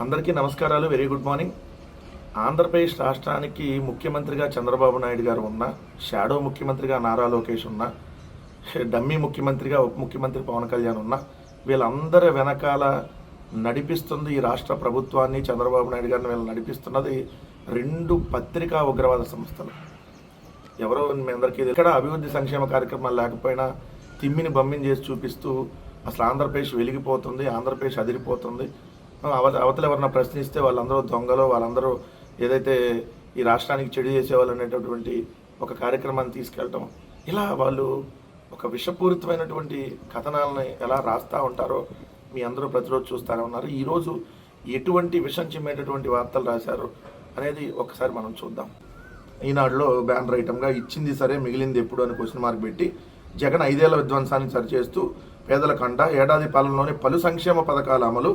అందరికీ నమస్కారాలు. Very good morning Andhra Pradesh రాష్ట్రానికి ముఖ్యమంత్రిగా చంద్రబాబు నాయుడు గారు ఉన్న షాడో ముఖ్యమంత్రిగా నారా లోకేష్ ఉన్న డమ్మీ ముఖ్యమంత్రిగా ఉప ముఖ్యమంత్రి పవన్ కళ్యాణ్ ఉన్న వీళ్ళందరి వెనకాల నడిపిస్తుంది ఈ రాష్ట్ర ప్రభుత్వాన్ని చంద్రబాబు నాయుడు గారిని వీళ్ళు నడిపిస్తున్నది రెండు పత్రికా ఉగ్రవాద సంస్థలు. ఎవరో మీ అందరికీ ఇక్కడ అభివృద్ధి సంక్షేమ కార్యక్రమాలు లేకపోయినా తిమ్మిని బమ్మిని చేసి చూపిస్తూ అసలు ఆంధ్రప్రదేశ్ వెలిగిపోతుంది ఆంధ్రప్రదేశ్ అదిరిపోతుంది. అవతల ఎవరన్నా ప్రశ్నిస్తే వాళ్ళందరూ దొంగలు వాళ్ళందరూ ఏదైతే ఈ రాష్ట్రానికి చెడు చేసేవాళ్ళు అనేటటువంటి ఒక కార్యక్రమాన్ని తీసుకెళ్ళటం. ఇలా వాళ్ళు ఒక విషపూరితమైనటువంటి కథనాలని ఎలా రాస్తూ ఉంటారో మీ అందరూ ప్రతిరోజు చూస్తూనే ఉన్నారు. ఈరోజు ఎటువంటి విషం చిమ్మేటటువంటి వార్తలు రాశారు అనేది ఒకసారి మనం చూద్దాం. ఈనాడులో బ్యానర్ ఐటమ్గా ఇచ్చింది సరే మిగిలింది ఎప్పుడు అని క్వశ్చన్ మార్క్ పెట్టి జగన్ ఐదేళ్ళ విధ్వంసాన్ని సరిచేస్తూ పేదల కంట ఏడాది పాలనలోని పలు సంక్షేమ పథకాల అమలు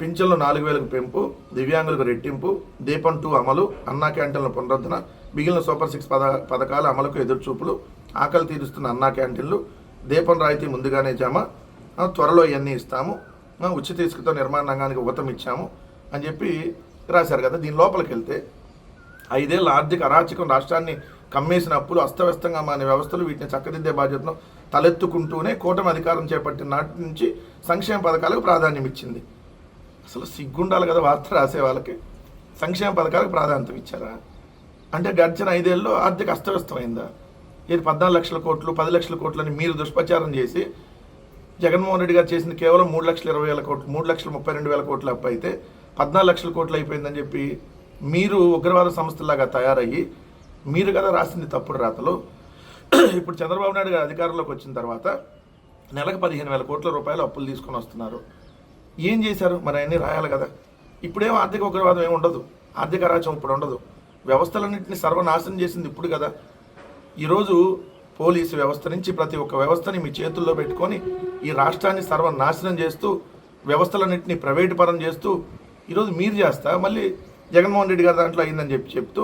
పింఛన్లు నాలుగు వేలకు పెంపు దివ్యాంగులకు రెట్టింపు దీపం టూ అమలు అన్నా క్యాంటీన్ల పునరుద్ధరణ మిగిలిన సూపర్ సిక్స్ పథ పథకాల అమలుకు ఎదురుచూపులు ఆకలి తీరుస్తున్న అన్నా క్యాంటీన్లు దీపం రాయితీ ముందుగానే జమ త్వరలో ఇవన్నీ ఇస్తాము ఉచిత ఇసుకతో నిర్మాణ రంగానికి ఊతం ఇచ్చాము అని చెప్పి రాశారు కదా. దీని లోపలికి వెళ్తే ఐదేళ్ళ ఆర్థిక అరాచకం రాష్ట్రాన్ని కమ్మేసిన అప్పులు అస్తవ్యస్తంగా మాని వ్యవస్థలు వీటిని చక్కదిద్దే బాధ్యతను తలెత్తుకుంటూనే కూటమి అధికారం చేపట్టిన నాటి నుంచి సంక్షేమ పథకాలకు ప్రాధాన్యం ఇచ్చింది. అసలు సిగ్గుండాలి కదా వార్త రాసే వాళ్ళకి? సంక్షేమ పథకాలకు ప్రాధాన్యత ఇచ్చారా? అంటే గడిచిన ఐదేళ్ళు ఆర్థిక అస్తవ్యస్తమైందా? ఇది పద్నాలుగు లక్షల కోట్లు పది లక్షల కోట్లని మీరు దుష్ప్రచారం చేసి జగన్మోహన్ రెడ్డి గారు చేసిన కేవలం మూడు లక్షల ఇరవై వేల కోట్లు మూడు లక్షల ముప్పై రెండు వేల కోట్ల అప్పు అయితే పద్నాలుగు లక్షల కోట్లు అయిపోయిందని చెప్పి మీరు ఉగ్రవాద సంస్థలాగా తయారయ్యి మీరు కదా రాసింది తప్పుడు రాతలు. ఇప్పుడు చంద్రబాబు నాయుడు గారు అధికారంలోకి వచ్చిన తర్వాత నెలకు పదిహేను వేల కోట్ల రూపాయలు అప్పులు తీసుకొని వస్తున్నారు. ఏం చేశారు? మరి అవన్నీ రాయాలి కదా. ఇప్పుడేం ఆర్థిక ఉగ్రవాదం ఏమి ఉండదు. ఆర్థిక రాజ్యం ఇప్పుడు ఉండదు. వ్యవస్థలన్నింటినీ సర్వనాశనం చేసింది ఇప్పుడు కదా. ఈరోజు పోలీసు వ్యవస్థ నుంచి ప్రతి ఒక్క వ్యవస్థని మీ చేతుల్లో పెట్టుకొని ఈ రాష్ట్రాన్ని సర్వనాశనం చేస్తూ వ్యవస్థలన్నింటినీ ప్రైవేటు పరం చేస్తూ ఈరోజు మీరు చేస్తా మళ్ళీ జగన్మోహన్ రెడ్డి గారి దాంట్లో అయిందని చెప్పి చెప్తూ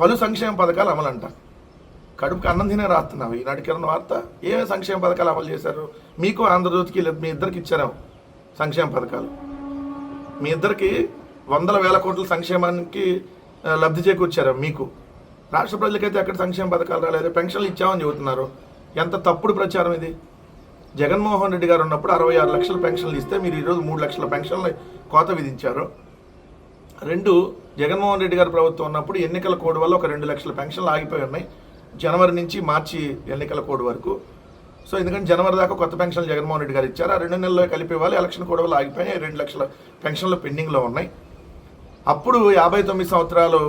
పలు సంక్షేమ పథకాలు అమలంట. కడుపుకి అన్నం తినే రాస్తున్నావు. ఈనాటి కిరణ్ వార్త? ఏమేమి సంక్షేమ పథకాలు అమలు చేశారు? మీకు ఆంధ్రజ్యోతికి మీ ఇద్దరికి ఇచ్చారు? సంక్షేమ పథకాలు. మీ ఇద్దరికి వందల వేల కోట్ల సంక్షేమానికి లబ్ధి చేకూర్చారు మీకు. రాష్ట్ర ప్రజలకైతే ఎక్కడ సంక్షేమ పథకాలు రాలేదు. పెన్షన్లు ఇచ్చామని చెబుతున్నారు. ఎంత తప్పుడు ప్రచారం ఇది? జగన్మోహన్ రెడ్డి గారు ఉన్నప్పుడు అరవై ఆరు లక్షల పెన్షన్లు ఇస్తే మీరు ఈరోజు మూడు లక్షల పెన్షన్లు కోత విధించారు. రెండు జగన్మోహన్ రెడ్డి గారు ప్రభుత్వం ఉన్నప్పుడు ఎన్నికల కోడ్ వల్ల ఒక రెండు లక్షల పెన్షన్లు ఆగిపోయి ఉన్నాయి. జనవరి నుంచి మార్చి ఎన్నికల కోడ్ వరకు. సో ఎందుకంటే జనవరి దాకా కొత్త పెన్షన్లు జగన్మోహన్ రెడ్డి గారు ఇచ్చారు. ఆ రెండు నెలల్లో కలిపి ఇవ్వాలి. ఎలక్షన్ కూడా వల్ల రెండు లక్షల పెన్షన్లు పెండింగ్లో ఉన్నాయి. అప్పుడు యాభై తొమ్మిది సంవత్సరాలు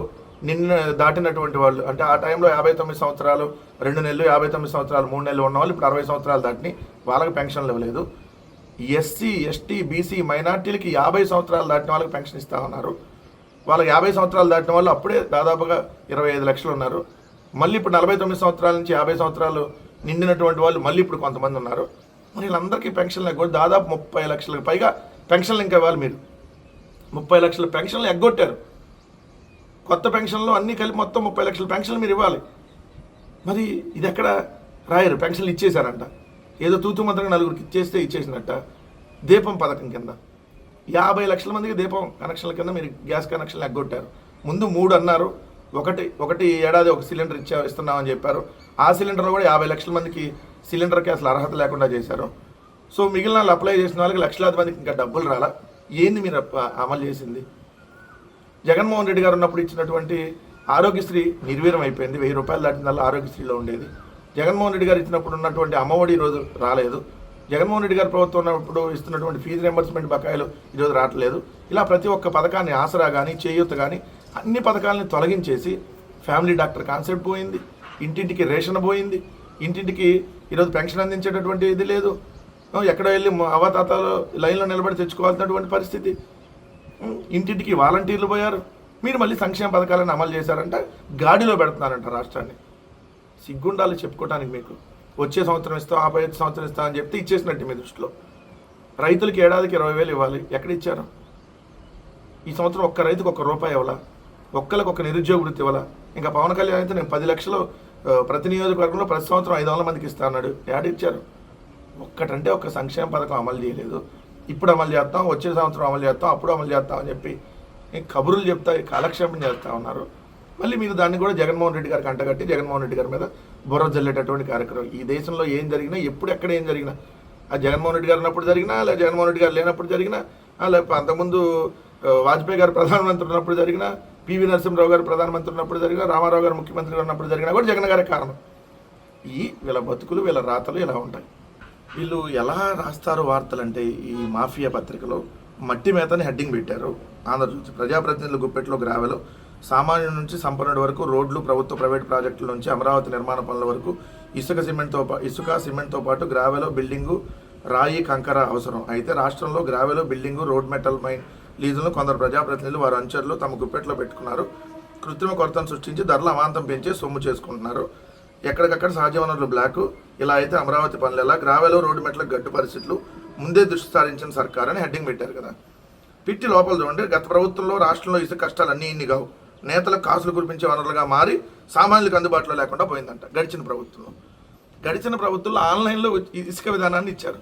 నిన్న దాటినటువంటి వాళ్ళు అంటే ఆ టైంలో యాభై తొమ్మిది సంవత్సరాలు రెండు నెలలు యాభై తొమ్మిది సంవత్సరాలు మూడు నెలలు ఉన్న వాళ్ళు ఇప్పుడు అరవై సంవత్సరాలు దాటిని వాళ్ళకి పెన్షన్లు ఇవ్వలేదు. ఎస్సీ ఎస్టీ బీసీ మైనార్టీలకి యాభై సంవత్సరాలు దాటిన వాళ్ళకి పెన్షన్ ఇస్తా ఉన్నారు వాళ్ళకి యాభై సంవత్సరాలు దాటిన వాళ్ళు అప్పుడే దాదాపుగా ఇరవై ఐదు లక్షలు ఉన్నారు. మళ్ళీ ఇప్పుడు నలభై తొమ్మిది సంవత్సరాల నుంచి యాభై సంవత్సరాలు నిండినటువంటి వాళ్ళు మళ్ళీ ఇప్పుడు కొంతమంది ఉన్నారు. మరి వీళ్ళందరికీ పెన్షన్లు ఎగ్గొట్టి దాదాపు ముప్పై లక్షలకు పైగా పెన్షన్లు ఇంకా ఇవ్వాలి మీరు. ముప్పై లక్షల పెన్షన్లు ఎగ్గొట్టారు. కొత్త పెన్షన్లు అన్నీ కలిపి మొత్తం ముప్పై లక్షల పెన్షన్లు మీరు ఇవ్వాలి. మరి ఇది ఎక్కడ రాయరు? పెన్షన్లు ఇచ్చేశారంట. ఏదో తూతు మంత్రంగా నలుగురికి ఇచ్చేస్తే ఇచ్చేసినట్ట. దీపం పథకం కింద. యాభై లక్షల మందికి దీపం కనెక్షన్ల కింద మీరు గ్యాస్ కనెక్షన్లు ఎగ్గొట్టారు. ముందు మూడు అన్నారు. ఒకటి ఒకటి ఏడాది ఒక సిలిండర్ ఇచ్చా ఇస్తున్నామని చెప్పారు. ఆ సిలిండర్లో కూడా యాభై లక్షల మందికి సిలిండర్కి అసలు అర్హత లేకుండా చేశారు. సో మిగిలిన వాళ్ళు అప్లై చేసిన వాళ్ళకి లక్షలాది మందికి ఇంకా డబ్బులు రాలా. ఏంది మీరు అమలు చేసింది? జగన్మోహన్ రెడ్డి గారు ఉన్నప్పుడు ఇచ్చినటువంటి ఆరోగ్యశ్రీ నిర్వీరం అయిపోయింది. వెయ్యి రూపాయలు దాటిన ఆరోగ్యశ్రీలో ఉండేది. జగన్మోహన్ రెడ్డి గారు ఇచ్చినప్పుడు ఉన్నటువంటి అమ్మఒడి ఈరోజు రాలేదు. జగన్మోహన్ రెడ్డి గారు ప్రభుత్వం ఉన్నప్పుడు ఇస్తున్నటువంటి ఫీజు రెంబర్స్మెంట్ బకాయిలు ఈరోజు రావట్లేదు. ఇలా ప్రతి ఒక్క పథకాన్ని ఆసరా కానీ చేయూత కానీ అన్ని పథకాలని తొలగించేసి ఫ్యామిలీ డాక్టర్ కాన్సెప్ట్ పోయింది. ఇంటింటికి రేషన్ పోయింది. ఇంటింటికి ఈరోజు పెన్షన్ అందించేటటువంటి ఇది లేదు. ఎక్కడ వెళ్ళి అవతాతాలు లైన్లో నిలబడి తెచ్చుకోవాల్సినటువంటి పరిస్థితి. ఇంటింటికి వాలంటీర్లు పోయారు. మీరు మళ్ళీ సంక్షేమ పథకాలను అమలు చేశారంట గాడిలో పెడుతున్నారంట రాష్ట్రాన్ని. సిగ్గుండాలి చెప్పుకోవడానికి మీకు. వచ్చే సంవత్సరం ఇస్తాం ఆపై సంవత్సరం ఇస్తాం అని చెప్తే ఇచ్చేసినట్టు మీ దృష్టిలో. రైతులకి ఏడాదికి ఇరవై వేలు ఇవ్వాలి. ఎక్కడ ఇచ్చారు? ఈ సంవత్సరం ఒక్క రైతుకు ఒక్క రూపాయి ఇవ్వాలా? ఒక్కరికి ఒక నిరుద్యోగ వృత్తి వల్ల ఇంకా పవన్ కళ్యాణ్ అయితే నేను పది లక్షలు ప్రతి నియోజకవర్గంలో ప్రతి సంవత్సరం ఐదు వందల మందికి ఇస్తా అన్నాడు. యాడ్ ఇచ్చారు. ఒక్కటంటే ఒక సంక్షేమ పథకం అమలు చేయలేదు. ఇప్పుడు అమలు చేస్తాం వచ్చే సంవత్సరం అమలు చేస్తాం అప్పుడు అమలు చేస్తాం అని చెప్పి కబుర్లు చెప్తా కాలక్షేపం చేస్తూ ఉన్నారు. మళ్ళీ మీరు దాన్ని కూడా జగన్మోహన్ రెడ్డి గారికి అంటగట్టి జగన్మోహన్ రెడ్డి గారి మీద బుర్ర జల్లేటటువంటి కార్యక్రమం. ఈ దేశంలో ఏం జరిగినా ఎప్పుడు ఎక్కడ ఏం జరిగినా ఆ జగన్మోహన్ రెడ్డి గారు ఉన్నప్పుడు జరిగినా లేదా జగన్మోహన్ రెడ్డి గారు లేనప్పుడు జరిగినా లేకపోతే అంతకుముందు వాజ్పేయి గారు ప్రధానమంత్రి ఉన్నప్పుడు జరిగినా పివి నరసింహరావు గారు ప్రధానమంత్రి ఉన్నప్పుడు జరిగిన రామారావు గారు ముఖ్యమంత్రి ఉన్నప్పుడు జరిగినా కూడా జగన్ గారే కారణం. ఈ వీళ్ళ బతుకులు వీళ్ళ రాతలు ఇలా ఉంటాయి. వీళ్ళు ఎలా రాస్తారు వార్తలు అంటే ఈ మాఫియా పత్రికలో మట్టి మేతని హెడ్డింగ్ పెట్టారు. ఆంధ్రజ్యోతి ప్రజాప్రతినిధుల గుప్పెట్లో గ్రావెలో సామాన్యుల నుంచి సంపన్నుడి వరకు రోడ్లు ప్రభుత్వ ప్రైవేట్ ప్రాజెక్టుల నుంచి అమరావతి నిర్మాణ పనుల వరకు ఇసుక సిమెంట్తో ఇసుక సిమెంట్తో పాటు గ్రావెలో బిల్డింగు రాయి కంకర అవసరం. అయితే రాష్ట్రంలో గ్రావెలో బిల్డింగు రోడ్ మెటల్ మైన్ లీజులను కొందరు ప్రజాప్రతినిధులు వారి అంచర్లు తమ గుప్పెట్లో పెట్టుకున్నారు. కృత్రిమ కొరతను సృష్టించి ధరల అమాంతం పెంచి సొమ్ము చేసుకుంటున్నారు. ఎక్కడికక్కడ సహజ వనరులు బ్లాకు. ఇలా అయితే అమరావతి పనులు ఎలా గ్రావెలో రోడ్డు మెట్ల గడ్డు పరిస్థితులు. ముందే దృష్టి సారించిన సర్కార్ అని హెడ్డింగ్ పెట్టారు కదా. పిట్టి లోపల చూడండి. గత ప్రభుత్వంలో రాష్ట్రంలో ఇసుక కష్టాలు అన్నీ ఇన్ని కావు. నేతలకు కాసులు కురిపించే వనరులుగా మారి సామాన్యులకు అందుబాటులో లేకుండా పోయిందంట గడిచిన ప్రభుత్వంలో. గడిచిన ప్రభుత్వంలో ఆన్లైన్లో ఇసుక విధానాన్ని ఇచ్చారు.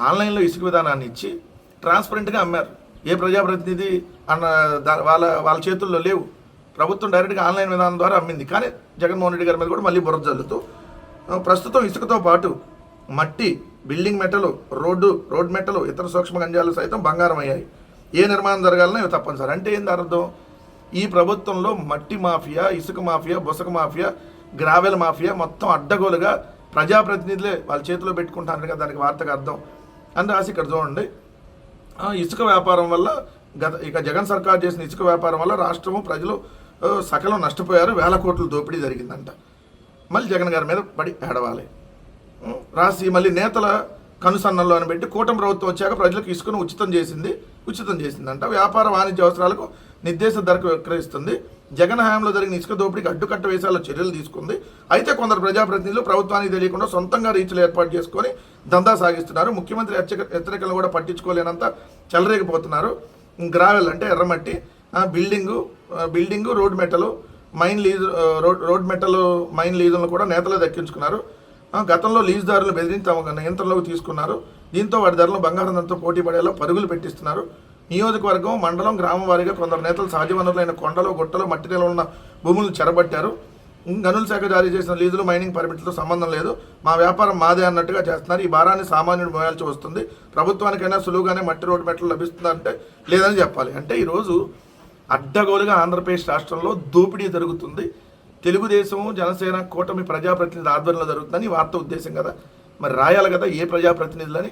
ఆన్లైన్లో ఇసుక విధానాన్ని ఇచ్చి ట్రాన్స్పరెంట్గా అమ్మారు. ఏ ప్రజాప్రతినిధి అన్న దా- వాళ్ళ వాళ్ళ చేతుల్లో లేవు. ప్రభుత్వం డైరెక్ట్గా ఆన్లైన్ విధానం ద్వారా అమ్మింది. కానీ జగన్మోహన్ రెడ్డి గారి మీద కూడా మళ్ళీ బురద జల్లుతూ ప్రస్తుతం ఇసుకతో పాటు మట్టి బిల్డింగ్ మెట్టలు రోడ్డు రోడ్ మెట్టలు ఇతర సూక్ష్మ గంజాలు సైతం బంగారం అయ్యాయి. ఏ నిర్మాణం జరగాలన్నా ఇవి తప్పనిసరి అంటే ఏంది అర్థం? ఈ ప్రభుత్వంలో మట్టి మాఫియా ఇసుక మాఫియా బుసక మాఫియా గ్రావెల్ మాఫియా మొత్తం అడ్డగోలుగా ప్రజాప్రతినిధులే వాళ్ళ చేతిలో పెట్టుకుంటారు కదా దానికి వార్తకు అర్థం అని రాసి ఇక్కడ చూడండి. ఇసుక వ్యాపారం వల్ల గత ఇక జగన్ సర్కార్ చేసిన ఇసుక వ్యాపారం వల్ల రాష్ట్రము ప్రజలు సకలం నష్టపోయారు. వేల కోట్ల దోపిడీ జరిగిందంట. మళ్ళీ జగన్ గారి మీద పడి ఏడవాలి. రాసి మళ్ళీ నేతల కనుసన్నల్లో అని పెట్టి కూటమి ప్రభుత్వం వచ్చాక ప్రజలకు ఇసుకను ఉచితం చేసింది ఉచితం చేసిందంట. వ్యాపార వాణిజ్య అవసరాలకు నిర్దేశ ధరకు విక్రయిస్తుంది. జగన్ హయాంలో జరిగిన ఇసుక దోపిడీకి అడ్డుకట్ట వేసేలా చర్యలు తీసుకుంది. అయితే కొందరు ప్రజాప్రతినిధులు ప్రభుత్వానికి తెలియకుండా సొంతంగా రీచ్లు ఏర్పాటు చేసుకొని దందా సాగిస్తున్నారు. ముఖ్యమంత్రి హెచ్చరిక హెచ్చరికలు కూడా పట్టించుకోలేనంత చెలరేగిపోతున్నారు. గ్రావెల్ అంటే ఎర్రమట్టి building building road metal mine lease road road metal mine లీజులను కూడా నేతలే దక్కించుకున్నారు. గతంలో లీజుదారులు బెదిరించి తమ నియంత్రణలోకి తీసుకున్నారు. దీంతో వాటి ధరలు బంగారం ధరతో పోటీ పడేలా పరుగులు పెట్టిస్తున్నారు. నియోజకవర్గం మండలం గ్రామం వారీగా కొందరు నేతలు సహజ వనరులైన కొండలు గుట్టలు మట్టి నేలలో ఉన్న భూములను చెరబట్టారు. గనుల శాఖ జారీ చేసిన లీజులు మైనింగ్ పర్మిట్లతో సంబంధం లేదు. మా వ్యాపారం మాదే అన్నట్టుగా చేస్తున్నారు. ఈ భారాన్ని సామాన్యుడు మోయాల్సి వస్తుంది. ప్రభుత్వానికైనా సులువుగానే మట్టి రోడ్డు మెట్లు లభిస్తుందంటే లేదని చెప్పాలి. అంటే ఈరోజు అడ్డగోలుగా ఆంధ్రప్రదేశ్ రాష్ట్రంలో దోపిడీ జరుగుతుంది. తెలుగుదేశం జనసేన కూటమి ప్రజాప్రతినిధి ఆధ్వర్యంలో జరుగుతుందని ఈ వార్త ఉద్దేశం కదా. మరి రాయాలి కదా ఏ ప్రజాప్రతినిధులని.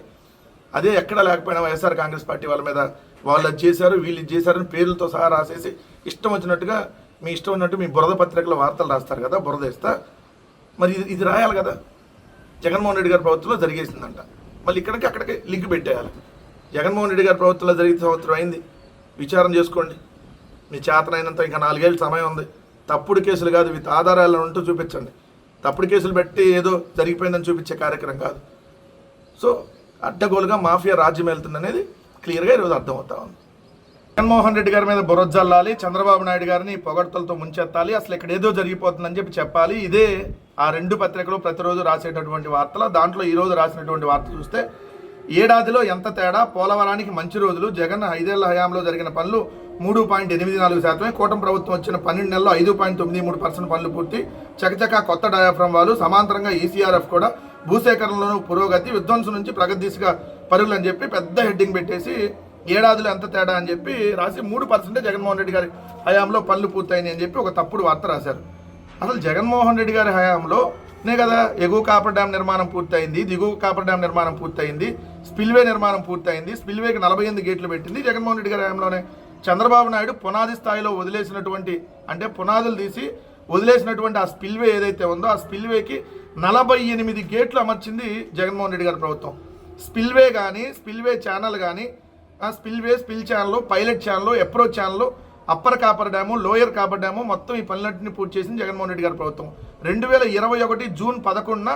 అదే ఎక్కడ లేకపోయినా వైఎస్ఆర్ కాంగ్రెస్ పార్టీ వాళ్ళ మీద వాళ్ళు అది చేశారు వీళ్ళు చేశారని పేర్లతో సహా రాసేసి ఇష్టం వచ్చినట్టుగా మీ ఇష్టం ఉన్నట్టు మీ బురద పత్రికల వార్తలు రాస్తారు కదా బురద ఇస్తా మరి ఇది ఇది రాయాలి కదా. జగన్మోహన్ రెడ్డి గారి ప్రభుత్వంలో జరిగేసిందంట. మళ్ళీ ఇక్కడికి అక్కడికి లింక్ పెట్టేయాలి. జగన్మోహన్ రెడ్డి గారి ప్రభుత్వంలో జరిగిన సంవత్సరం అయింది. విచారణ చేసుకోండి. మీ చేతనైనంత ఇంకా నాలుగేళ్ళు సమయం ఉంది. తప్పుడు కేసులు కాదు విత్ ఆధారాలు ఉంటూ చూపించండి. తప్పుడు కేసులు పెట్టి ఏదో జరిగిపోయిందని చూపించే కార్యక్రమం కాదు. సో అడ్డగోలుగా మాఫియా రాజ్యం వెళ్తుంది అనేది క్లియర్గా ఈరోజు అర్థమవుతా ఉంది. జగన్మోహన్ రెడ్డి గారి మీద బురజల్లాలి చంద్రబాబు నాయుడు గారిని పొగడ్తలతో ముంచెత్తాలి అసలు ఇక్కడ ఏదో జరిగిపోతుందని చెప్పి చెప్పాలి. ఇదే ఆ రెండు పత్రికలు ప్రతిరోజు రాసేటటువంటి వార్తలు దాంట్లో ఈరోజు రాసినటువంటి వార్త చూస్తే ఏడాదిలో ఎంత తేడా? పోలవరానికి మంచి రోజులు జగన్ ఐదేళ్ళ హయాంలో జరిగిన పనులు మూడు పాయింట్ ఎనిమిది నాలుగు శాతమే కూటమి ప్రభుత్వం వచ్చిన పన్నెండు నెలల్లో ఐదు పాయింట్ తొమ్మిది మూడు పర్సెంట్ పనులు పూర్తి చకచకా కొత్త డయాఫ్రమ్ వాళ్ళు సమాంతరంగా ఈసీఆర్ఎఫ్ కూడా భూసేకరణలోనూ పురోగతి విధ్వంసం నుంచి ప్రగతి దిశగా పరుగులు అని చెప్పి పెద్ద హెడ్డింగ్ పెట్టేసి ఏడాదిలో ఎంత తేడా అని చెప్పి రాసి మూడు పర్సెంటే జగన్మోహన్ రెడ్డి గారి హయాంలో పనులు పూర్తయినాయి అని చెప్పి ఒక తప్పుడు వార్త రాశారు. అసలు జగన్మోహన్ రెడ్డి గారి హయాంలో నే కదా ఎగువ కాపర్ డ్యామ్ నిర్మాణం పూర్తయింది దిగువ కాపర్ డ్యామ్ నిర్మాణం పూర్తయింది స్పిల్వే నిర్మాణం పూర్తయింది స్పిల్వేకి నలభై ఎనిమిది గేట్లు పెట్టింది జగన్మోహన్ రెడ్డి గారి హయాంలోనే. చంద్రబాబు నాయుడు పునాది స్థాయిలో వదిలేసినటువంటి అంటే పునాదులు తీసి వదిలేసినటువంటి ఆ స్పిల్వే ఏదైతే ఉందో ఆ స్పిల్వేకి నలభై ఎనిమిది గేట్లు అమర్చింది జగన్మోహన్ రెడ్డి గారి ప్రభుత్వం. స్పిల్వే కానీ స్పిల్వే ఛానల్ కానీ ఆ spillway spill channel pilot channel approach channel upper cofferdam lower cofferdam మొత్తం ఈ పనులన్నింటినీ పూర్తి చేసింది జగన్మోహన్ రెడ్డి గారి ప్రభుత్వం. రెండు వేల ఇరవై ఒకటి జూన్ పదకొండున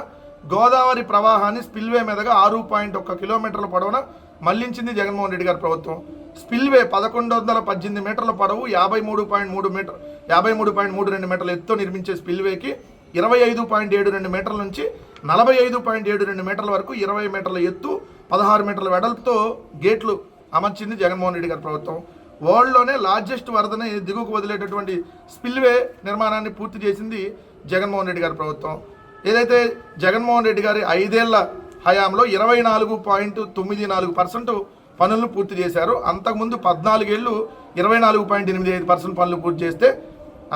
గోదావరి ప్రవాహాన్ని స్పిల్వే మీదుగా ఆరు పాయింట్ ఒక్క కిలోమీటర్ల పొడవున మళ్ళించింది జగన్మోహన్ రెడ్డి గారి ప్రభుత్వం. స్పిల్వే పదకొండు వందల పద్దెనిమిది మీటర్ల పొడవు యాభై మూడు పాయింట్ మూడు మీటర్ యాభై మూడు పాయింట్ మూడు రెండు మీటర్ల ఎత్తుతో నిర్మించే స్పిల్వేకి ఇరవై ఐదు పాయింట్ ఏడు రెండు మీటర్ల నుంచి నలభై ఐదు పాయింట్ ఏడు రెండు మీటర్ల వరకు ఇరవై మీటర్ల ఎత్తు పదహారు మీటర్ల వెడల్పుతో గేట్లు అమర్చింది జగన్మోహన్ రెడ్డి గారి ప్రభుత్వం. వరల్డ్లోనే లార్జెస్ట్ వరదని దిగువకు వదిలేటటువంటి స్పిల్వే నిర్మాణాన్ని పూర్తి చేసింది జగన్మోహన్ రెడ్డి గారి ప్రభుత్వం. ఏదైతే జగన్మోహన్ రెడ్డి గారి ఐదేళ్ళ హయాంలో ఇరవై నాలుగు పాయింట్ తొమ్మిది నాలుగు పర్సెంట్ పనులను పూర్తి చేశారు అంతకుముందు పద్నాలుగేళ్ళు ఇరవై నాలుగు పాయింట్ ఎనిమిది ఐదు పర్సెంట్ పనులు పూర్తి చేస్తే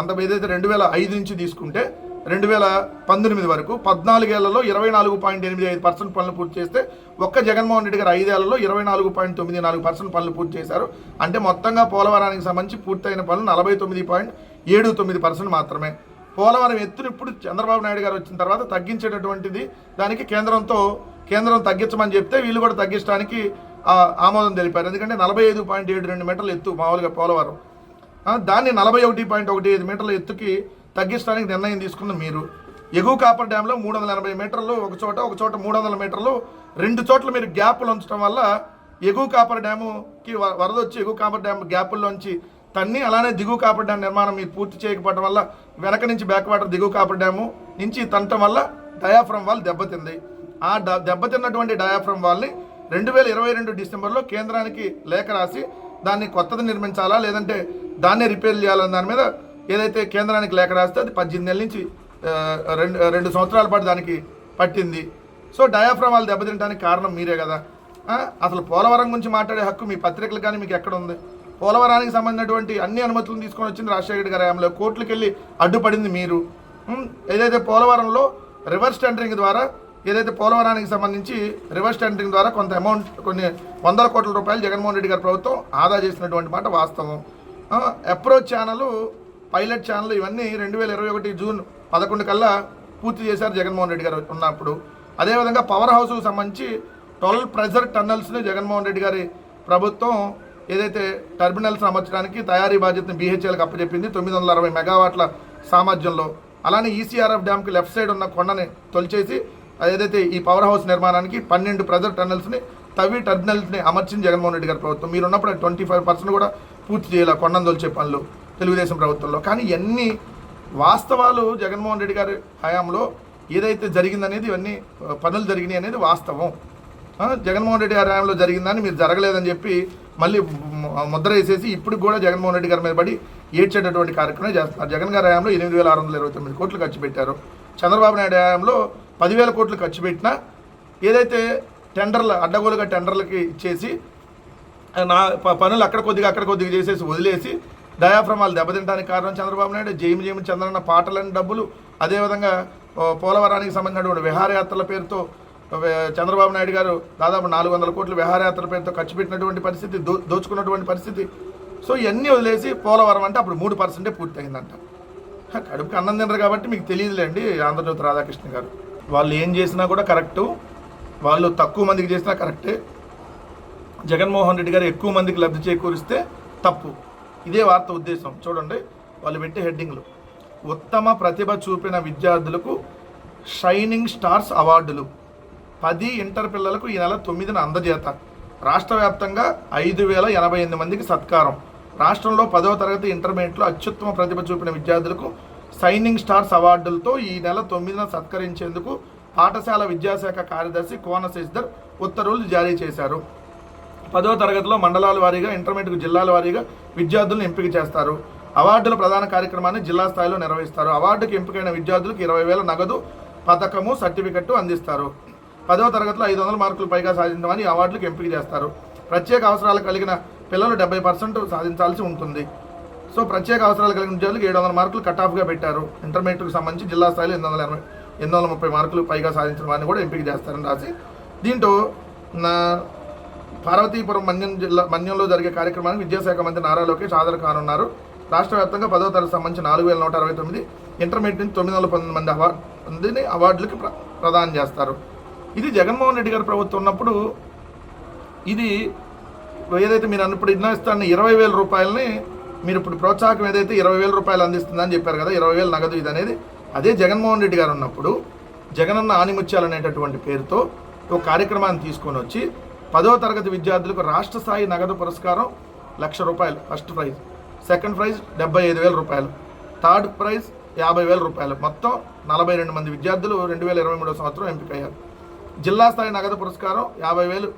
అంత ఏదైతే రెండు వేల ఐదు నుంచి తీసుకుంటే రెండు వేల పంతొమ్మిది వరకు పద్నాలుగేళ్ళలో ఇరవై నాలుగు పాయింట్ ఎనిమిది ఐదు పర్సెంట్ పనులు పూర్తి చేస్తే ఒక్క జగన్మోహన్ రెడ్డి గారు ఐదేళ్ళలో ఇరవై నాలుగు పాయింట్ తొమ్మిది నాలుగు పర్సెంట్ పనులు పూర్తి చేశారు. అంటే మొత్తంగా పోలవరానికి సంబంధించి పూర్తయిన పనులు నలభై తొమ్మిది పాయింట్ ఏడు తొమ్మిది పర్సెంట్ మాత్రమే. పోలవరం ఎత్తును ఇప్పుడు చంద్రబాబు నాయుడు గారు వచ్చిన తర్వాత తగ్గించేటటువంటిది దానికి కేంద్రంతో కేంద్రం తగ్గించమని చెప్తే వీళ్ళు కూడా తగ్గించడానికి ఆమోదం తెలిపారు. ఎందుకంటే నలభై ఐదు పాయింట్ ఏడు రెండు మీటర్ల ఎత్తు మామూలుగా పోలవరం. దాన్ని నలభై ఒకటి పాయింట్ ఒకటి ఐదు మీటర్ల ఎత్తుకి తగ్గించడానికి నిర్ణయం తీసుకున్న మీరు. ఎగువ కాపర్ డ్యాంలో మూడు వందల ఎనభై మీటర్లు ఒక చోట ఒక చోట మూడు వందల మీటర్లు. రెండు చోట్ల మీరు గ్యాపులు ఉంచడం వల్ల ఎగువ కాపర్ డ్యాముకి వ- వరద వచ్చి ఎగువ కాపర్ డ్యామ్ గ్యాపుల్లోంచి తన్ని అలానే దిగువ కాపర్ డ్యామ్ నిర్మాణం మీరు పూర్తి చేయకపోవడం వల్ల వెనక నుంచి బ్యాక్ వాటర్ దిగువ కాపర్ డ్యాము నుంచి తంటం వల్ల డయాఫ్రమ్ వాల్ దెబ్బతింది. ఆ డ దెబ్బతిన్నటువంటి డయాఫ్రమ్ వాల్ని రెండు వేల ఇరవై రెండు డిసెంబర్లో కేంద్రానికి లేఖ రాసి దాన్ని కొత్తది నిర్మించాలా లేదంటే దాన్నే రిపేర్ చేయాలన్న దాని మీద ఏదైతే కేంద్రానికి లేఖ రాస్తే అది పద్దెనిమిది నెలల నుంచి రెండు రెండు సంవత్సరాల పాటు దానికి పట్టింది. సో డయాఫ్రమ్ వాళ్ళు దెబ్బతినడానికి కారణం మీరే కదా. అసలు పోలవరం గురించి మాట్లాడే హక్కు మీ పత్రికలు కానీ మీకు ఎక్కడ ఉంది? పోలవరానికి సంబంధించినటువంటి అన్ని అనుమతులను తీసుకొని వచ్చింది రాజశేఖర గారి హయాంలో కోర్టులకు వెళ్ళి అడ్డుపడింది మీరు. ఏదైతే పోలవరంలో రివర్స్ టెండరింగ్ ద్వారా ఏదైతే పోలవరానికి సంబంధించి రివర్స్ టెండరింగ్ ద్వారా కొంత అమౌంట్ కొన్ని వందల కోట్ల రూపాయలు జగన్మోహన్ రెడ్డి గారి ప్రభుత్వం ఆదా చేసినటువంటి మాట వాస్తవం. అప్రోచ్ ఛానల్ పైలట్ ఛానల్ ఇవన్నీ రెండు వేల ఇరవై ఒకటి జూన్ పదకొండు కల్లా పూర్తి చేశారు జగన్మోహన్ రెడ్డి గారు ఉన్నప్పుడు. అదేవిధంగా పవర్ హౌస్కు సంబంధించి ట్వెల్వ్ ప్రెజర్ టన్నల్స్ని జగన్మోహన్ రెడ్డి గారి ప్రభుత్వం ఏదైతే టర్మినల్స్ అమర్చడానికి తయారీ బాధ్యతను బీహెచ్ఎల్కి అప్పచెప్పింది తొమ్మిది వందల అరవై మెగావాట్ల సామర్థ్యంలో. అలానే ఈసీఆర్ఎఫ్ డ్యామ్కి లెఫ్ట్ సైడ్ ఉన్న కొండని తొలిచేసి ఏదైతే ఈ పవర్ హౌస్ నిర్మాణానికి పన్నెండు ప్రెజర్ టన్నల్స్ని తవ్వి టర్మినల్స్ని అమర్చింది జగన్మోహన్ రెడ్డి గారి ప్రభుత్వం. మీరు ఉన్నప్పుడు ట్వంటీ ఫైవ్ పర్సెంట్ కూడా పూర్తి చేయాలి కొండను తొలిచే పనులు. తెలుగుదేశం ప్రభుత్వంలో. కానీ ఇవన్నీ వాస్తవాలు జగన్మోహన్ రెడ్డి గారి హయాంలో ఏదైతే జరిగిందనేది ఇవన్నీ పనులు జరిగినాయి అనేది వాస్తవం. జగన్మోహన్ రెడ్డి గారి హయాంలో జరిగిందని మీరు జరగలేదని చెప్పి మళ్ళీ ముద్ర వేసేసి ఇప్పుడు కూడా జగన్మోహన్ రెడ్డి గారి మీద పడి ఏడ్చేటటువంటి కార్యక్రమం చేస్తున్నారు. జగన్ గారి హయాంలో ఎనిమిది వేల ఆరు వందల ఇరవై తొమ్మిది కోట్లు ఖర్చు పెట్టారు. చంద్రబాబు నాయుడు హయాంలో పదివేల కోట్లు ఖర్చు పెట్టినా ఏదైతే టెండర్లు అడ్డగోలుగా టెండర్లకి ఇచ్చేసి నా పనులు అక్కడ కొద్దిగా అక్కడ కొద్దిగా చేసేసి వదిలేసి డయాఫ్రమాలు దెబ్బతింటానికి కారణం చంద్రబాబు నాయుడు జైమి జైమి చంద్రన్న పాటలని డబ్బులు. అదేవిధంగా పోలవరానికి సంబంధించినటువంటి విహారయాత్రల పేరుతో చంద్రబాబు నాయుడు గారు దాదాపు నాలుగు వందల కోట్లు విహారయాత్రల పేరుతో ఖర్చు పెట్టినటువంటి పరిస్థితి దో దోచుకున్నటువంటి పరిస్థితి. సో ఇవన్నీ వదిలేసి పోలవరం అంటే అప్పుడు మూడు పర్సెంటే పూర్తయిందంట. కడుపుకి అన్నం తినరు కాబట్టి మీకు తెలియదులేండి ఆంధ్రజ్యోతి రాధాకృష్ణ గారు. వాళ్ళు ఏం చేసినా కూడా కరెక్టు వాళ్ళు తక్కువ మందికి చేసినా కరెక్టే. జగన్మోహన్ రెడ్డి గారు ఎక్కువ మందికి లబ్ధి చేకూరిస్తే తప్పు. ఇదే వార్త ఉద్దేశం. చూడండి వాళ్ళు పెట్టే హెడ్డింగ్లు. ఉత్తమ ప్రతిభ చూపిన విద్యార్థులకు షైనింగ్ స్టార్స్ అవార్డులు. పది ఇంటర్ పిల్లలకు ఈ నెల తొమ్మిదిన అందజేత. రాష్ట్ర వ్యాప్తంగా ఐదు వేల ఎనభై ఎనిమిది మందికి సత్కారం. రాష్ట్రంలో పదవ తరగతి ఇంటర్మీడియట్లో అత్యుత్తమ ప్రతిభ చూపిన విద్యార్థులకు సైనింగ్ స్టార్స్ అవార్డులతో ఈ నెల తొమ్మిదిన సత్కరించేందుకు పాఠశాల విద్యాశాఖ కార్యదర్శి కోన శశిధర్ ఉత్తర్వులు జారీ చేశారు. పదో తరగతిలో మండలాల వారీగా ఇంటర్మీడియట్ జిల్లాల వారీగా విద్యార్థులను ఎంపిక చేస్తారు. అవార్డుల ప్రధాన కార్యక్రమాన్ని జిల్లా స్థాయిలో నిర్వహిస్తారు. అవార్డుకి ఎంపికైన విద్యార్థులకు ఇరవై వేల నగదు పథకము సర్టిఫికెట్ అందిస్తారు. పదవ తరగతిలో ఐదు వందల మార్కులు పైగా సాధించిన వారిని అవార్డులకు ఎంపిక చేస్తారు. ప్రత్యేక అవసరాలు కలిగిన పిల్లలు డెబ్బై పర్సెంట్ సాధించాల్సి ఉంటుంది. సో ప్రత్యేక అవసరాలు కలిగిన విద్యార్థులకు ఏడు వందల మార్కులు కట్ ఆఫ్గా పెట్టారు. ఇంటర్మీడియట్కి సంబంధించి జిల్లా స్థాయిలో ఎనిమిది వందల ఎనభై ఎనిమిది వందల ముప్పై మార్కులు పైగా సాధించిన వారిని కూడా ఎంపిక చేస్తారని రాసి దీంట్లో నా పార్వతీపురం మన్యం జిల్లా మన్యంలో జరిగే కార్యక్రమానికి విద్యాశాఖ మంత్రి నారా లోకేష్ హాజరు కానున్నారు. రాష్ట్ర వ్యాప్తంగా పదవ తరగతి సంబంధించి నాలుగు వేల నూట అరవై తొమ్మిది ఇంటర్మీడియట్ నుంచి తొమ్మిది వందల పంతొమ్మిది మంది అవార్డు మందిని అవార్డులకి ప్ర ప్రదానం చేస్తారు. ఇది జగన్మోహన్ రెడ్డి గారి ప్రభుత్వం ఉన్నప్పుడు ఇది ఏదైతే మీరు అన్నప్పుడు ఇస్తాను ఇరవై వేల రూపాయలని మీరు ఇప్పుడు ప్రోత్సాహకం ఏదైతే ఇరవై వేల రూపాయలు అందిస్తుందని చెప్పారు కదా ఇరవై వేలు నగదు ఇది అనేది. అదే జగన్మోహన్ రెడ్డి గారు ఉన్నప్పుడు జగనన్న ఆనిముత్యాలు అనేటటువంటి పేరుతో ఒక కార్యక్రమాన్ని తీసుకొని వచ్చి పదో తరగతి విద్యార్థులకు రాష్ట్ర స్థాయి నగదు పురస్కారం లక్ష రూపాయలు ఫస్ట్ ప్రైజ్. సెకండ్ ప్రైజ్ డెబ్బై ఐదు వేల రూపాయలు. థర్డ్ ప్రైజ్ యాభై వేల రూపాయలు. మొత్తం నలభై రెండు మంది విద్యార్థులు రెండు వేల ఇరవై మూడో సంవత్సరం ఎంపికయ్యారు. జిల్లా స్థాయి నగదు పురస్కారం యాభై వేలు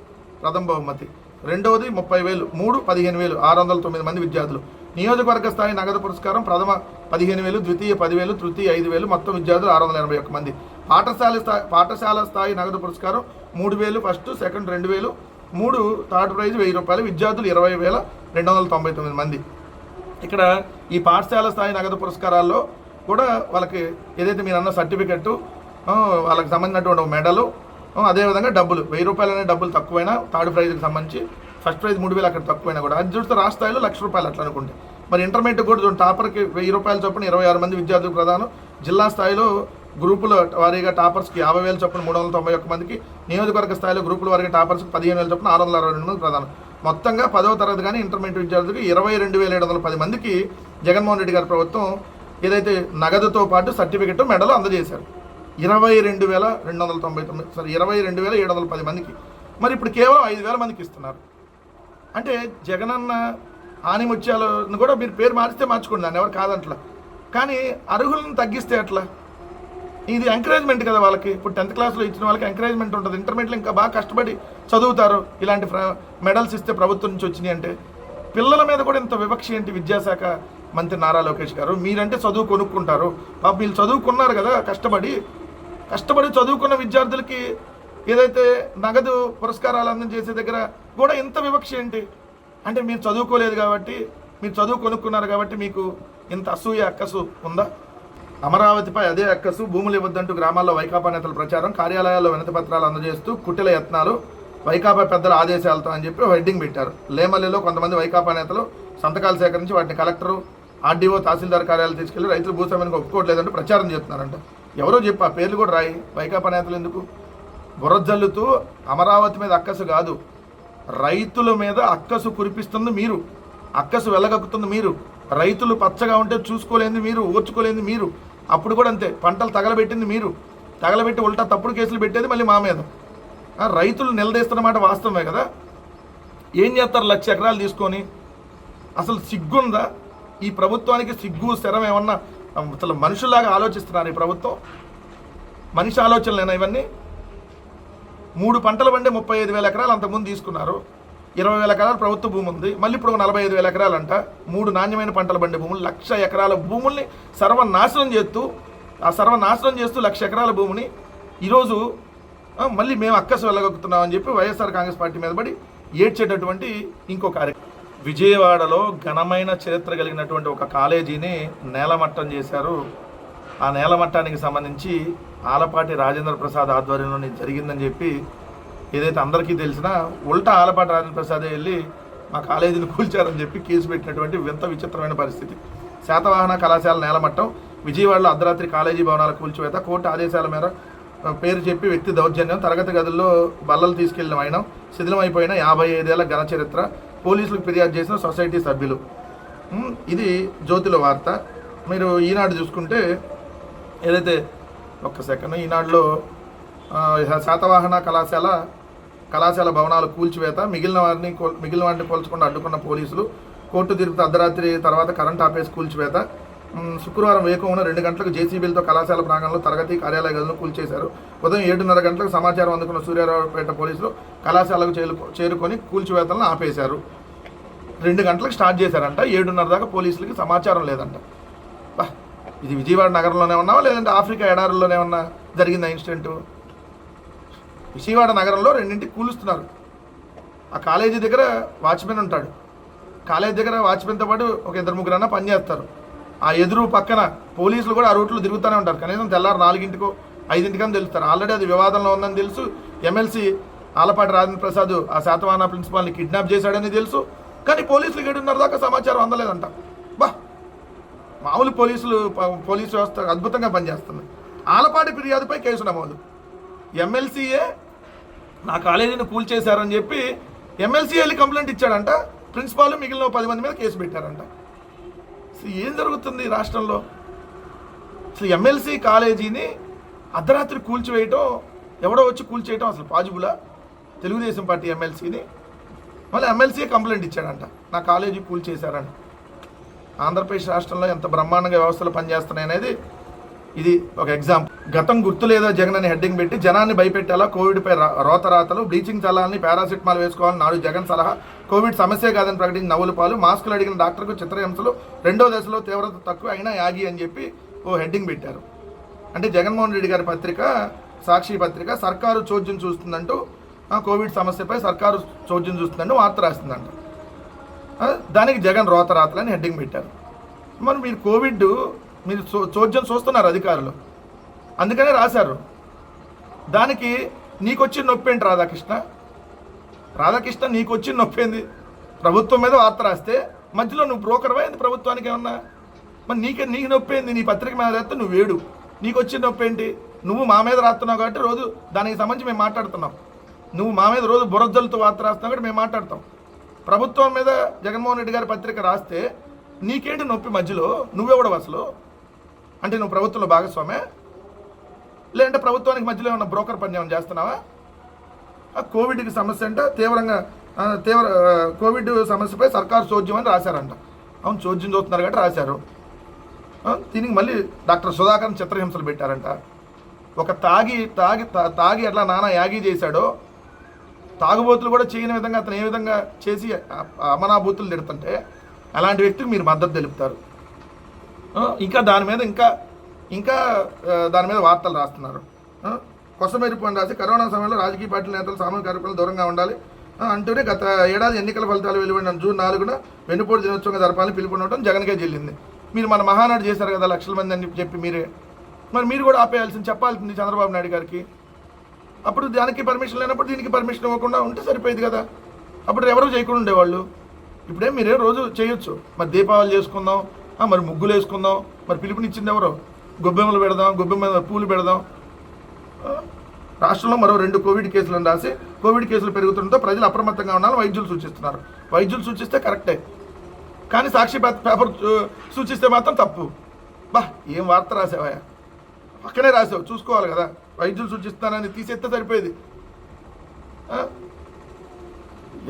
ప్రథమ బహుమతి. రెండవది ముప్పై వేలు మూడు పదిహేను వేలు ఆరు వందల తొమ్మిది మంది విద్యార్థులు. నియోజకవర్గ స్థాయి నగదు పురస్కారం ప్రథమ పదిహేను వేలు ద్వితీయ పదివేలు తృతీయ ఐదు వేలు మొత్తం విద్యార్థులు ఆరు వందల ఎనభై ఒక్క మంది. పాఠశాల స్థాయి పాఠశాల స్థాయి నగదు పురస్కారం మూడు వేలు ఫస్ట్ సెకండ్ రెండు వేలు మూడు థర్డ్ ప్రైజ్ వెయ్యి రూపాయలు విద్యార్థులు ఇరవై వేల రెండు వందల తొంభై తొమ్మిది మంది. ఇక్కడ ఈ పాఠశాల స్థాయి నగదు పురస్కారాల్లో కూడా వాళ్ళకి ఏదైతే మీరు అన్న సర్టిఫికెట్ వాళ్ళకి సంబంధించినటువంటి మెడలు అదేవిధంగా డబ్బులు వెయ్యి రూపాయలు అనే డబ్బులు తక్కువైనా థర్డ్ ప్రైజ్కి సంబంధించి ఫస్ట్ ప్రైజ్ మూడు వేలు అక్కడ తక్కువైనా కూడా. అది చూస్తే రాష్ట్ర స్థాయిలో లక్ష రూపాయలు అట్లా అనుకుంటే. మరి ఇంటర్మీడియట్ కూడా టాపర్కి వెయ్యి రూపాయల చొప్పున ఇరవై ఆరు మంది విద్యార్థులకు ప్రధానం. జిల్లా స్థాయిలో గ్రూపుల వారీగా టాపర్స్కి యాభై వేల చొప్పున మూడు వందల తొంభై ఒక్క మందికి నియోజకవర్గ స్థాయిలో గ్రూపుల వారీగా టాపర్స్కి పదిహేను వేల చొప్పున ఆరు వందల అరవై రెండు మంది ప్రధానం. మొత్తంగా పదవ తరగతి కానీ ఇంటర్మీడియట్ విద్యార్థులకు ఇరవై రెండు వేల ఏడు వందల పది మందికి జగన్మోహన్ రెడ్డి గారి ప్రభుత్వం ఏదైతే నగదుతో పాటు సర్టిఫికెట్ మెడలు అందజేశారు. ఇరవై రెండు వేల రెండు వందల తొంభై తొమ్మిది సారీ ఇరవై రెండు వేల ఏడు వందల పది మందికి. మరి ఇప్పుడు కేవలం ఐదు వేల మందికి ఇస్తున్నారు. అంటే జగనన్న ఆనిముత్యాలను కూడా మీరు పేరు మార్చితే మార్చుకోండి దాన్ని ఎవరు కాదంట్లా. కానీ అర్హులను తగ్గిస్తే అట్లా ఇది ఎంకరేజ్మెంట్ కదా వాళ్ళకి. ఇప్పుడు టెన్త్ క్లాస్లో ఇచ్చిన వాళ్ళకి ఎంకరేజ్మెంట్ ఉంటుంది. ఇంటర్మీడియట్లో ఇంకా బాగా కష్టపడి చదువుతారు. ఇలాంటి మెడల్స్ ఇస్తే ప్రభుత్వం నుంచి వచ్చినాయి అంటే పిల్లల మీద కూడా ఇంత వివక్ష ఏంటి విద్యాశాఖ మంత్రి నారా లోకేష్ గారు? మీరంటే చదువు కొనుక్కుంటారు. పాప వీళ్ళు చదువుకున్నారు కదా కష్టపడి కష్టపడి చదువుకున్న విద్యార్థులకి ఏదైతే నగదు పురస్కారాలు అందజేసే దగ్గర కూడా ఇంత వివక్ష ఏంటి? అంటే మీరు చదువుకోలేదు కాబట్టి మీరు చదువు కొనుక్కున్నారు కాబట్టి మీకు ఇంత అసూయ అక్కసు ఉందా? అమరావతిపై అదే అక్కసు భూములు ఇవ్వద్దంటూ గ్రామాల్లో వైకాపా నేతల ప్రచారం కార్యాలయాల్లో వినతి పత్రాలు అందజేస్తూ కుటిల యత్నాలు వైకాపా పెద్దల ఆదేశాలతో అని చెప్పి హెడ్డింగ్ పెట్టారు. లేమల్లిలో కొంతమంది వైకాపా నేతలు సంతకాలు సేకరించి వాటిని కలెక్టరు ఆర్డీఓ తహసీల్దార్ కార్యాలయాలు తీసుకెళ్ళి రైతులు భూస్వామ్యానికి ఒప్పుకోవట్లేదంటూ ప్రచారం చేస్తున్నారంట. ఎవరో చెప్పి ఆ పేర్లు కూడా రాయి. వైకాపా నేతలు ఎందుకు? బుర్రజల్లుతూ అమరావతి మీద అక్కసు కాదు రైతుల మీద అక్కసు కురిపిస్తుంది మీరు. అక్కసు వెళ్ళగక్కుతుంది మీరు. రైతులు పచ్చగా ఉంటే చూసుకోలేంది మీరు ఓర్చుకోలేంది మీరు. అప్పుడు కూడా అంతే. పంటలు తగలబెట్టింది మీరు. తగలబెట్టి ఉల్టా తప్పుడు కేసులు పెట్టేది మళ్ళీ మా మీద. రైతులు నిలదీస్తున్నమాట వాస్తవమే కదా? ఏం చేస్తారు? లక్ష ఎకరాలు తీసుకొని. అసలు సిగ్గుందా? ఈ ప్రభుత్వానికి సిగ్గు శరం ఏమన్నా అసలు మనుషుల్లాగా ఆలోచిస్తున్నారు ఈ ప్రభుత్వం? మనిషి ఆలోచనలేనా ఇవన్నీ? మూడు పంటలు పండే ముప్పై ఐదు వేల ఎకరాలు అంతకుముందు తీసుకున్నారు. ఇరవై వేల ఎకరాలు ప్రభుత్వ భూమి ఉంది. మళ్ళీ ఇప్పుడు ఒక నలభై ఐదు వేల ఎకరాలు అంట మూడు నాణ్యమైన పంటలు పండే భూములు లక్ష ఎకరాల భూముల్ని సర్వనాశనం చేస్తూ ఆ సర్వనాశనం చేస్తూ లక్ష ఎకరాల భూమిని ఈరోజు మళ్ళీ మేము అక్కసు వెళ్ళగొక్కుతున్నామని చెప్పి వైఎస్ఆర్ కాంగ్రెస్ పార్టీ మీద పడి ఏడ్చేటటువంటి ఇంకో కార్యక్రమం. విజయవాడలో ఘనమైన చరిత్ర కలిగినటువంటి ఒక కాలేజీని నేలమట్టం చేశారు. ఆ నేలమట్టానికి సంబంధించి ఆలపాటి రాజేంద్ర ప్రసాద్ ఆధ్వర్యంలో జరిగిందని చెప్పి ఏదైతే అందరికీ తెలిసినా ఉల్టా ఆలపాటి రాజేంద్ర ప్రసాద్ వెళ్ళి మా కాలేజీని కూల్చారని చెప్పి కేసు పెట్టినటువంటి వింత విచిత్రమైన పరిస్థితి. శాతవాహన కళాశాల నేలమట్టం విజయవాడలో అర్ధరాత్రి కాలేజీ భవనాల కూల్చివేత కోర్టు ఆదేశాల మేర పేరు చెప్పి వ్యక్తి దౌర్జన్యం తరగతి గదుల్లో బల్లలు తీసుకెళ్ళిన వైనం శిథిలమైపోయిన యాభై ఐదేళ్ళ ఘన చరిత్ర పోలీసులకు ఫిర్యాదు చేసిన సొసైటీ సభ్యులు. ఇది జ్యోతిల వార్త. మీరు ఈనాడు చూసుకుంటే ఏదైతే ఒక్క సెకండ్ ఈనాడులో శాతవాహన కళాశాల కళాశాల భవనాలు కూల్చివేత మిగిలిన వారిని మిగిలిన వారిని కోల్చకుండా అడ్డుకున్న పోలీసులు కోర్టు తీర్పు అర్ధరాత్రి తర్వాత కరెంట్ ఆపేసి కూల్చివేత. శుక్రవారం వేకువన రెండు గంటలకు జేసీబీలతో కళాశాల ప్రాంగణంలో తరగతి కార్యాలయ గదులను కూల్చేశారు. ఉదయం ఏడున్నర గంటలకు సమాచారం అందుకున్న సూర్యారావుపేట పోలీసులు కళాశాలకు చేరుకొని కూల్చివేతలను ఆపేశారు. రెండు గంటలకు స్టార్ట్ చేశారంట. ఏడున్నర దాకా పోలీసులకి సమాచారం లేదంట. ఇది విజయవాడ నగరంలోనే ఉన్నావా? లేదంటే ఆఫ్రికా ఎడారుల్లోనే ఉన్నా? జరిగిందా ఇన్సిడెంటు? విజయవాడ నగరంలో రెండింటికి కూలుస్తున్నారు. ఆ కాలేజీ దగ్గర వాచ్మెన్ ఉంటాడు. కాలేజీ దగ్గర వాచ్మెన్తో పాటు ఒక ఇద్దరు ముగ్గురు అన్న పనిచేస్తారు ఆ ఎదురు పక్కన పోలీసులు కూడా ఆ రూట్లో తిరుగుతూనే ఉంటారు. కనీసం తెల్లారు నాలుగింటికో ఐదింటికని తెలుస్తారు. ఆల్రెడీ అది వివాదంలో ఉందని తెలుసు. ఎమ్మెల్సీ ఆలపాటి రాజేంద్ర ప్రసాద్ ఆ శాతవాహన ప్రిన్సిపాల్ని కిడ్నాప్ చేశాడని తెలుసు. కానీ పోలీసులు ఏడున్నర దాకా సమాచారం అందలేదంట. బా! మామూలు పోలీసులు పోలీసు వ్యవస్థ అద్భుతంగా పనిచేస్తుంది. ఆలపాటి ఫిర్యాదుపై కేసు నమోదు. ఎమ్మెల్సీఏ నా కాలేజీని కూల్చేశారని చెప్పి ఎమ్మెల్సీ వెళ్ళి కంప్లైంట్ ఇచ్చాడంట. ప్రిన్సిపాల్ మిగిలిన పది మంది మీద కేసు పెట్టారంట. అసలు ఏం జరుగుతుంది రాష్ట్రంలో? అసలు ఎమ్మెల్సీ కాలేజీని అర్ధరాత్రి కూల్చివేయటం ఎవడో వచ్చి కూల్చేయటం అసలు పాజిబులా? తెలుగుదేశం పార్టీ ఎమ్మెల్సీని మళ్ళీ ఎమ్మెల్సీ కంప్లైంట్ ఇచ్చాడంట. నా కాలేజీ కూల్చేశారని ఆంధ్రప్రదేశ్ రాష్ట్రంలో ఎంత బ్రహ్మాండంగా వ్యవస్థలు పనిచేస్తున్నాయి అనేది ఇది ఒక ఎగ్జాంపుల్ గతం గుర్తులేదో జగన్ అని హెడ్డింగ్ పెట్టి జనాన్ని భయపెట్టేలా కోవిడ్పై రోతరాతలు బ్లీచింగ్ చల్లాలని పారాసిటమాల్ వేసుకోవాలని నాడు జగన్ సలహా. కోవిడ్ సమస్యే కాదని ప్రకటించిన నవ్వుల పాలు మాస్కులు అడిగిన డాక్టర్కు చిత్రహింసలు. రెండో దశలో తీవ్రత తక్కువ అయినా యాగి అని చెప్పి ఓ హెడ్డింగ్ పెట్టారు. అంటే జగన్మోహన్ రెడ్డి గారి పత్రిక సాక్షి పత్రిక సర్కారు చోద్యం చూస్తుందంటూ ఆ, కోవిడ్ సమస్యపై సర్కారు చోద్యం చూస్తుందంటూ వార్త రాస్తుందంట. దానికి జగన్ రోతరాతలని హెడ్డింగ్ పెట్టారు. మరి మీరు కోవిడ్ మీరు చోద్యం చూస్తున్నారు అధికారులు. అందుకనే రాశారు. దానికి నీకు వచ్చిన నొప్పి ఏంటి రాధాకృష్ణ? రాధాకృష్ణ నీకు వచ్చిన నొప్పి ఏంది? ప్రభుత్వం మీద వార్త రాస్తే మధ్యలో నువ్వు బ్రోకర్వా ఏంది ప్రభుత్వానికి ఏమన్నా? మరి నీకే నీకు నొప్పి ఏంది? నీ పత్రిక మీద రాస్తే నువ్వు వేడు. నీకు వచ్చిన నొప్పి ఏంటి? నువ్వు మా మీద రాస్తున్నావు కాబట్టి రోజు దానికి సంబంధించి మేము మాట్లాడుతున్నాం. నువ్వు మా మీద రోజు బురద్దలతో వార్త రాస్తున్నావు కాబట్టి మేము మాట్లాడతాం. ప్రభుత్వం మీద జగన్మోహన్ రెడ్డి గారి పత్రిక రాస్తే నీకేంటి నొప్పి మధ్యలో? నువ్వెవడవు అసలు? అంటే నువ్వు ప్రభుత్వంలో భాగస్వామే? లేదంటే ప్రభుత్వానికి మధ్యలో ఏమన్నా బ్రోకర్ పని ఏమైనా చేస్తున్నావా? ఆ కోవిడ్కి సమస్య అంటే తీవ్రంగా తీవ్ర కోవిడ్ సమస్యపై సర్కారు చోద్యం అని రాశారంట. అవును చోద్యం చూస్తున్నారు కాబట్టి రాశారు. దీనికి మళ్ళీ డాక్టర్ సుధాకర్ చిత్రహింసలు పెట్టారంట. ఒక తాగి తాగి తా- తాగి ఎట్లా నానా యాగి చేశాడో తాగుబోతులు కూడా చేయని విధంగా అతను ఏ విధంగా చేసి అమనాభూతులు తిడుతుంటే అలాంటి వ్యక్తికి మీరు మద్దతు తెలుపుతారు. ఇంకా దాని మీద ఇంకా ఇంకా దాని మీద వార్తలు రాస్తున్నారు. ఆ, కొసమెరుపు రాసి కరోనా సమయంలో రాజకీయ పార్టీల నేతలు సామూహిక కార్యక్రమాలు దూరంగా ఉండాలి. అంటూనే గత ఏడాది ఎన్నికల ఫలితాలు వెలువడిన జూన్ నాలుగున వెన్నుపోటు దినోత్సవంగా జరపాలని పిలుపునవడం జగన్కే చెల్లింది మీరు మన మహానాడు చేశారు కదా లక్షల మంది అని చెప్పి మీరే. మరి మీరు కూడా ఆపేయాల్సింది చెప్పాల్సింది చంద్రబాబు నాయుడు గారికి. అప్పుడు దానికి పర్మిషన్ లేనప్పుడు దీనికి పర్మిషన్ ఇవ్వకుండా ఉంటే సరిపోయేది కదా. అప్పుడు ఎవరు చేయకుండా ఉండేవాళ్ళు? ఇప్పుడే మీరే రోజు చేయొచ్చు. మరి దీపావళి చేసుకుందాం మరి ముగ్గులు వేసుకుందాం మరి పిలుపునిచ్చింది ఎవరో? గొబ్బెమ్మలు పెడదాం గొబ్బెమ్మ పూలు పెడదాం. రాష్ట్రంలో మరో రెండు కోవిడ్ కేసులను రాసి కోవిడ్ కేసులు పెరుగుతుండటంతో ప్రజలు అప్రమత్తంగా ఉండాలని వైద్యులు సూచిస్తున్నారు. వైద్యులు సూచిస్తే కరెక్టే. కానీ సాక్షి పేపర్ సూచిస్తే మాత్రం తప్పు. బా ఏం వార్త రాసావా పక్కనే రాసావు చూసుకోవాలి కదా. వైద్యులు సూచిస్తానని తీసేస్తే సరిపోయేది.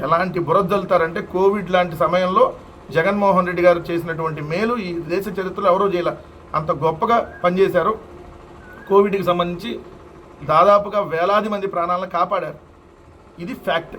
ఎలాంటి బురద్దలుతారంటే కోవిడ్ లాంటి సమయంలో జగన్మోహన్ రెడ్డి గారు చేసినటువంటి మేలు ఈ దేశ చరిత్రలో ఎవరో చేయలే. అంత గొప్పగా పనిచేశారు. కోవిడ్కి సంబంధించి దాదాపుగా వేలాది మంది ప్రాణాలను కాపాడారు. ఇది ఫ్యాక్ట్.